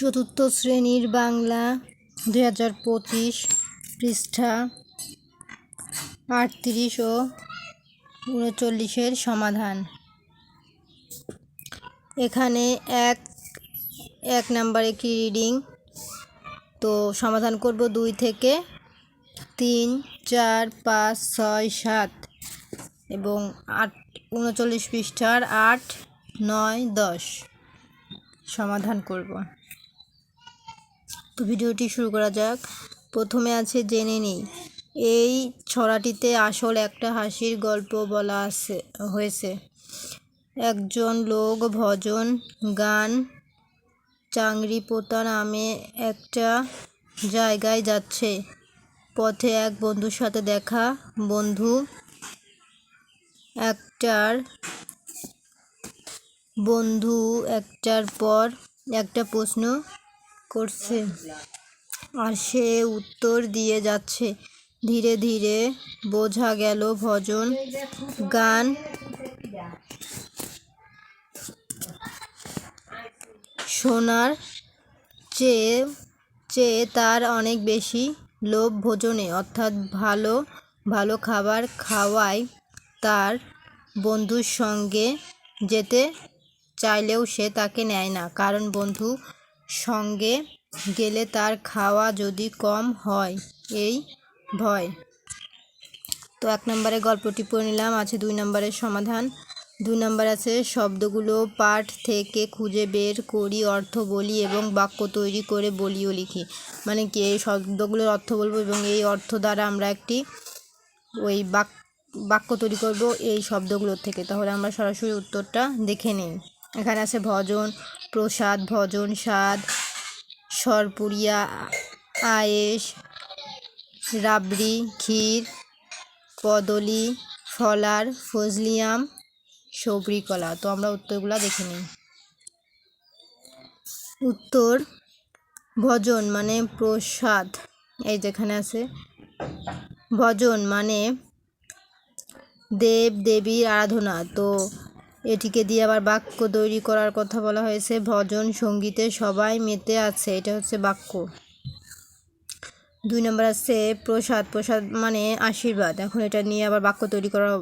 চতুর্থ শ্রেণির বাংলা দুই হাজার পঁচিশ পৃষ্ঠা আটত্রিশ ও উনচল্লিশের সমাধান। এখানে এক এক নাম্বার একটি রিডিং। তো সমাধান করব দুই থেকে তিন, চার, পাঁচ, ছয়, সাত এবং আট, উনচল্লিশ পৃষ্ঠার আট, নয়, দশ সমাধান করব। ভিডিওটি শুরু করা যাক। প্রথমে আছে জেনে নেই। এই ছড়াটিতে আসল একটা হাসির গল্প বলা আছে, হয়েছে। একজন লোক ভজন, গান, চাংরি পোতা নামে একটা জায়গায় যাচ্ছে। পথে এক বন্ধুর সাথে দেখা, বন্ধু একটার বন্ধু একটার পর একটা প্রশ্ন করছে। আর সে উত্তর দিয়ে যাচ্ছে। ধীরে ধীরে বোঝা গেল ভজন গান শোনার চেয়ে চেয়ে তার অনেক বেশি লোভ ভোজনে। অর্থাৎ ভালো ভালো খাবার খাওয়ায় তার বন্ধুর সঙ্গে যেতে চাইলেও সে তাকে নেয় না। কারণ বন্ধু সঙ্গে গেলে তার খাওয়া যদি কম হয়, এই ভয়। তো এক নম্বরে গল্পটি পড়ে নিলাম, আছে দুই নম্বরের সমাধান। দুই নম্বর আছে, শব্দগুলো পাঠ থেকে খুঁজে বের করি, অর্থ বলি এবং বাক্য তৈরি করে বলিও লিখি। মানে কি, এই শব্দগুলোর অর্থ বলব এবং এই অর্থ দ্বারা আমরা একটি ওই বাক, বাক্য তৈরি করব এই শব্দগুলোর থেকে। তাহলে আমরা সরাসরি উত্তরটা দেখে নিই। এখানে আছে ভজন, প্রসাদ, ভজন স্বাদ, সরপুরিয়া আয়েস রাবড়ি, ক্ষীর, কদলি, ফলার, ফজলিয়াম সবরি কলা তো আমরা উত্তরগুলো দেখে নিই। উত্তর, ভজন মানে প্রসাদ। এই যেখানে আছে, ভজন মানে দেব, দেবীর আরাধনা। তো এটিকে দিয়ে আবার বাক্য তৈরি করার কথা বলা হয়েছে। ভজন, সঙ্গীতে সবাই মেতে আছে, এটা হচ্ছে বাক্য। দুই নম্বর আছে প্রসাদ প্রসাদ মানে আশীর্বাদ। এখন এটা নিয়ে আবার বাক্য তৈরি করার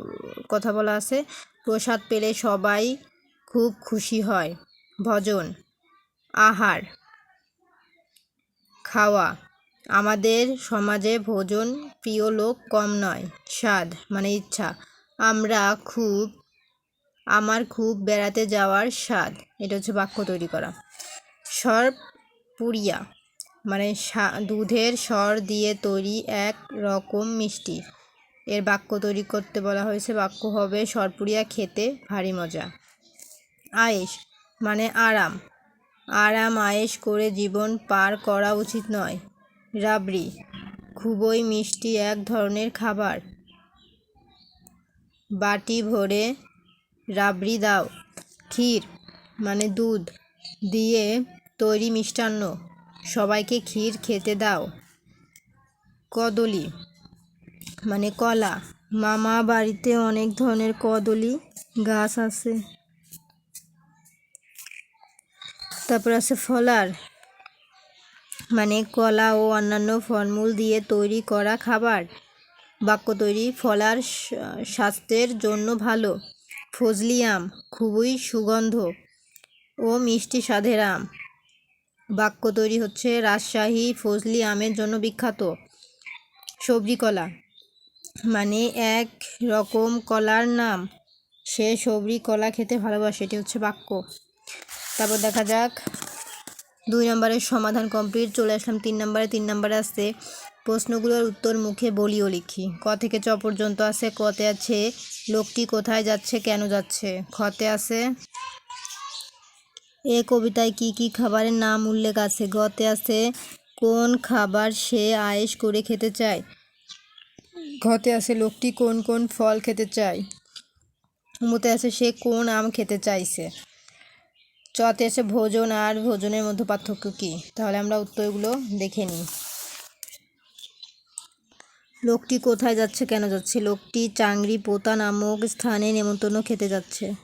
কথা বলা আছে। প্রসাদ পেলে সবাই খুব খুশি হয়। ভজন, আহার, খাওয়া। আমাদের সমাজে ভোজন প্রিয় লোক কম নয়। স্বাদ মানে ইচ্ছা। আমরা খুব আমার খুব বেড়াতে যাওয়ার স্বাদ। এটা হচ্ছে বাক্য তৈরি করা। সর্প পুরিয়া মানে দুধের স্বর দিয়ে তৈরি এক রকম মিষ্টি। এর বাক্য তৈরি করতে বলা হয়েছে, বাক্য হবে সরপুরিয়া খেতে ভারী মজা। আয়েস মানে আরাম। আরাম আয়েস করে জীবন পার করা উচিত নয়। রাবড়ি, খুবই মিষ্টি এক ধরনের খাবার। বাটি ভরে রাবড়ি দাও, ক্ষীর মানে দুধ দিয়ে তৈরি মিষ্টান্ন। সবাইকে ক্ষীর খেতে দাও। কদলি মানে কলা। মামা বাড়িতে অনেক ধরনের কদলি গাছ আছে। তারপর আছে ফলার মানে কলা ও অন্যান্য ফলমূল দিয়ে তৈরি করা খাবার। বাক্য তৈরি, ফলার স্বাস্থ্যের জন্য ভালো। ফজলি আম খুবই সুগন্ধ ও মিষ্টি স্বাদের আম। বাক্য তৈরি হচ্ছে, রাজশাহী ফজলি আমের জন্য বিখ্যাত সবজি কলা। মানে এক রকম কলার নাম। সে সবজি কলা খেতে ভালোবাসে, এটি হচ্ছে বাক্য। তারপর দেখা যাক, দুই নম্বরের সমাধান কমপ্লিট চলে আসলাম তিন নম্বরে। তিন নম্বরে আসছে প্রশ্নগুলোর উত্তর মুখে বলিও লিখি। ক থেকে চ পর্যন্ত আছে, কতে আছে, লোকটি কোথায় যাচ্ছে, কেন যাচ্ছে? খতে আছে। এ কবিতায় কি কি খাবারের নাম উল্লেখ আছে? গতে আছে, কোন খাবার সে আয়েস করে খেতে চায়? ঘতে আছে, লোকটি কোন কোন ফল খেতে চায়? মতে আছে, সে কোন আম খেতে চাইছে? চতে আছে, ভোজন আর ভোজনের মধ্যে পার্থক্য কী? তাহলে আমরা উত্তরগুলো দেখে নিই। লোকটি কোথায় যাচ্ছে, কেন যাচ্ছে? লোকটি চাংরি পোতা নামক স্থানে নেমন্তন্ন খেতে যাচ্ছে।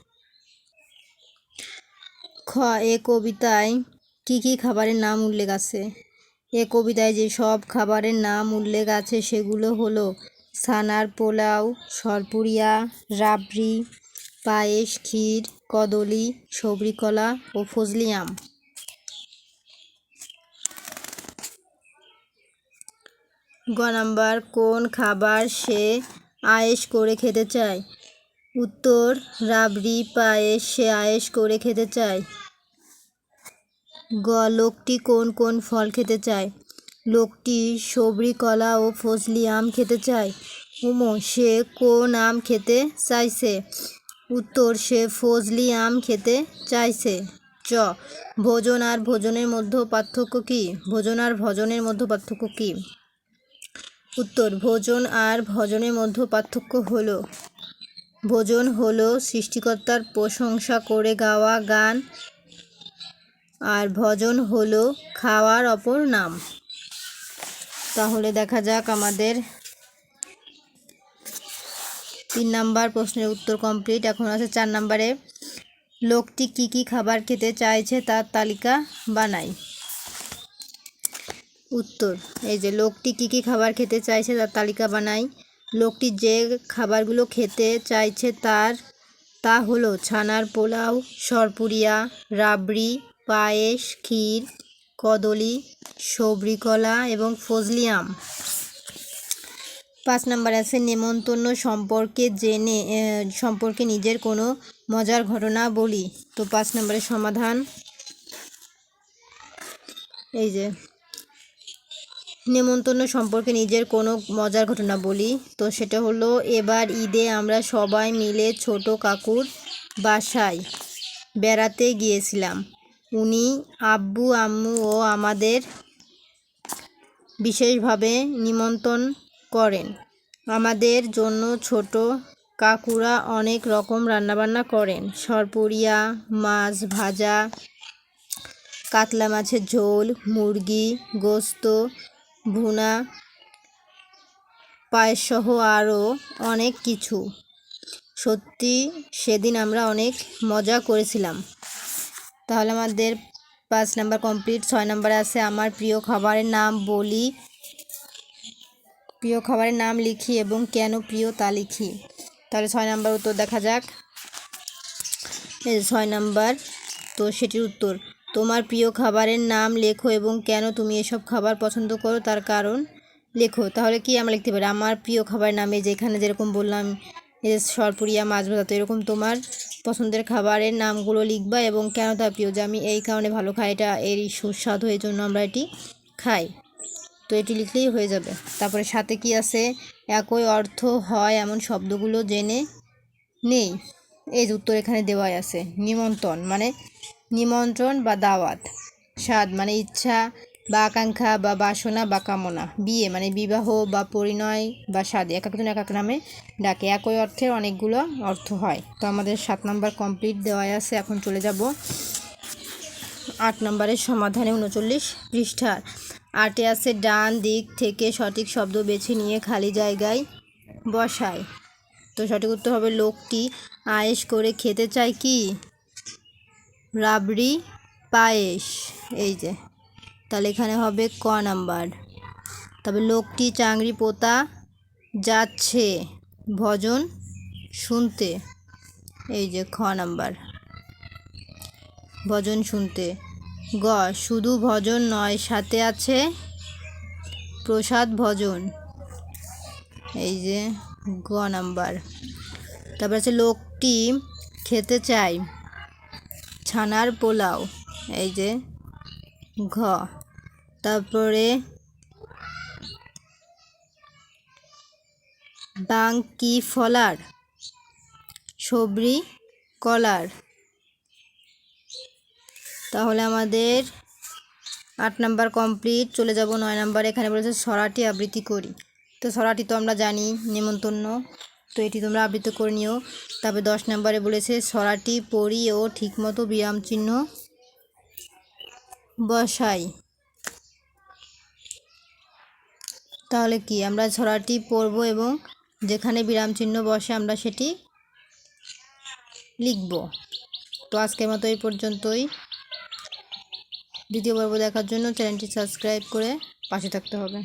খ, এ কবিতায় কি কি খাবারের নাম উল্লেখ আছে? এ কবিতায় যে সব খাবারের নাম উল্লেখ আছে, সেগুলো হলো সানার পোলাও, সরপুরিয়া, রাবড়ি, পায়েস, ক্ষীর, কদলি, সবরিকলা ও ফজলি আম। গ নাম্বার, কোন খাবার সে আয়েশ করে খেতে চায়? উত্তর, রাবড়ি পায়েস সে আয়েশ করে খেতে চায়। গ, লোকটি কোন কোন ফল খেতে চায়? লোকটি সবরি, কলা ও ফজলি আম খেতে চায়। উমো, সে কোন আম খেতে চাইছে? উত্তর, সে ফজলি আম খেতে চাইছে। চ, ভোজন আর ভোজনের মধ্যে পার্থক্য কী? ভোজন আর ভজনের মধ্যে পার্থক্য কী? উত্তর, ভোজন আর ভজনের মধ্যে পার্থক্য হলো। ভোজন হলো সৃষ্টিকর্তার প্রশংসা করে গাওয়া গান আর ভজন হলো খাওয়ার অপর নাম। তাহলে দেখা যাক আমাদের তিন নাম্বার প্রশ্নের উত্তর কমপ্লিট। এখন আছে চার নাম্বারে, লোকটি কি কি খাবার খেতে চাইছে তার তালিকা বানাই। উত্তর, এই যে লোকটি কি কি খাবার খেতে চাইছে তার তালিকা বানাই। লোকটি যে খাবারগুলো খেতে চাইছে তার, তা হলো ছানার পোলাও, সরপুরিয়া, রাবড়ি, পায়েস, ক্ষীর, কদলি, সবরিকলা এবং ফজলি আম। পাঁচ নাম্বার আছে, নেমন্তন্ন সম্পর্কে জেনে সম্পর্কে নিজের কোনো মজার ঘটনা বলি। তো পাঁচ নম্বরের সমাধান। এই যে নেমন্তন্ন সম্পর্কে নিজের কোনো মজার ঘটনা বলি। তো সেটা হলো, এবার ঈদে আমরা সবাই মিলে ছোট কাকুর বাসায় বেড়াতে গিয়েছিলাম। উনি আব্বু, আম্মু ও আমাদের বিশেষভাবে নিমন্ত্রণ করেন। আমাদের জন্য ছোট কাকুরা অনেক রকম রান্নাবান্না করেন। সরপুরিয়া মাছ ভাজা, কাতলা মাছের ঝোল, মুরগি, গোস্ত ভুনা, পায়েসসহ আরও অনেক কিছু। সত্যি, সেদিন আমরা অনেক মজা করেছিলাম। তাহলে আমাদের পাঁচ নাম্বার কমপ্লিট, ছয় নাম্বারে আছে আমার প্রিয় খাবারের নাম বলি। প্রিয় খাবারের নাম লিখি এবং কেন প্রিয় তা লিখি। তাহলে ছয় নাম্বার উত্তর দেখা যাক। ছয় নাম্বার, তো সেটির উত্তর। তোমার প্রিয় খাবারের নাম লেখো এবং কেন তুমি এসব খাবার পছন্দ করো তার কারণ লেখো। তাহলে কি আমরা লিখতে পারি? আমার প্রিয় খাবারের নামে যেখানে যেরকম বললাম সরপুরিয়া, মাছ ভাজা, তো এরকম তোমার পছন্দের খাবারের নামগুলো লিখবা এবং কেন তা প্রিয়? যে আমি এই কারণে ভালো খাই, এটা এরই সুস্বাদু, এই জন্য আমরা এটি খাই। তো এটি লিখলেই হয়ে যাবে। তারপরে সাথে কি আছে? একই অর্থ হয় এমন শব্দগুলো জেনে নেই। এই উত্তর এখানে দেওয়াই আছে। নিমন্ত্রণ মানে নিমন্ত্রণ বা দাওয়াত। স্বাদ মানে ইচ্ছা বা আকাঙ্ক্ষা বা বাসনা বা কামনা। বিয়ে মানে বিবাহ বা পরিণয় বা স্বাদ। এক একজন এক এক নামে ডাকে। একই অর্থের অনেকগুলো অর্থ হয়। তো আমাদের সাত নম্বর কমপ্লিট দেওয়াই আছে। এখন চলে যাব আট নম্বরের সমাধানে উনচল্লিশ পৃষ্ঠার আটে আছে ডান দিক থেকে সঠিক শব্দ বেছে নিয়ে খালি জায়গায় বসায়। তো সঠিক উত্তর হবে লোকটি। আয়েস করে খেতে চায় কি? রাবড়ি পায়েস, এই যে। তাহলে এখানে হবে ক নাম্বার। তবে লোকটি চাংড়ি পোতা যাচ্ছে ভজন শুনতে। এই যে খ নাম্বার। ভজন শুনতে। গ, শুধু ভজন নয়, সাথে আছে প্রসাদ ভজন। এই যে গ নাম্বার। তারপর আছে লোকটি খেতে চায়। ছানার পোলাও। এই যে, ঘ। তারপরে বাঙ্কি ফলার সবরি কলার। তাহলে আমাদের আট নাম্বার কমপ্লিট, চলে যাব নয় নাম্বার। এখানে বলেছে সরাটি আবৃত্তি করি। তো সরাটি তো আমরা জানি, নেমন্তন্ন। তো এটি তোমরা আবৃত্তি করে নিও। তারপরে দশ নম্বরে বলেছে, সরাটি পড়ি ও ঠিকমতো বিরাম চিহ্ন বসাই। তাহলে কি, আমরা ছড়াটি পড়ব এবং যেখানে বিরাম চিহ্ন বসে আমরা সেটি লিখব। তো আজকের মতো এই পর্যন্তই। দ্বিতীয় পর্ব দেখার জন্য চ্যানেলটি সাবস্ক্রাইব করে পাশে থাকতে হবে।